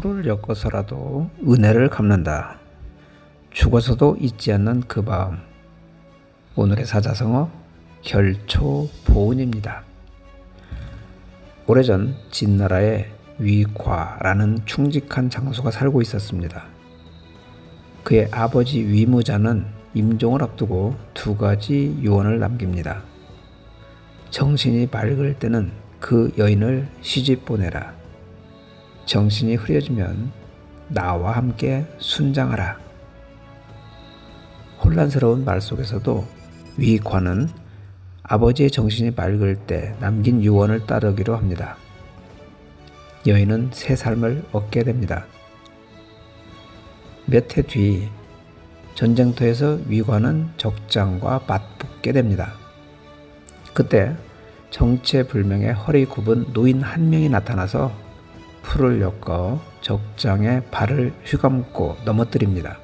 풀을 엮어서라도 은혜를 갚는다. 죽어서도 잊지 않는 그 마음. 오늘의 사자성어 결초보은입니다. 오래전 진나라에 위과라는 충직한 장수가 살고 있었습니다. 그의 아버지 위무자는 임종을 앞두고 두 가지 유언을 남깁니다. 정신이 맑을 때는 그 여인을 시집 보내라. 정신이 흐려지면 나와 함께 순장하라. 혼란스러운 말 속에서도 위관은 아버지의 정신이 맑을 때 남긴 유언을 따르기로 합니다. 여인은 새 삶을 얻게 됩니다. 몇 해 뒤 전쟁터에서 위관은 적장과 맞붙게 됩니다. 그때 정체불명의 허리 굽은 노인 한 명이 나타나서 풀을 엮어 적장의 발을 휘감고 넘어뜨립니다.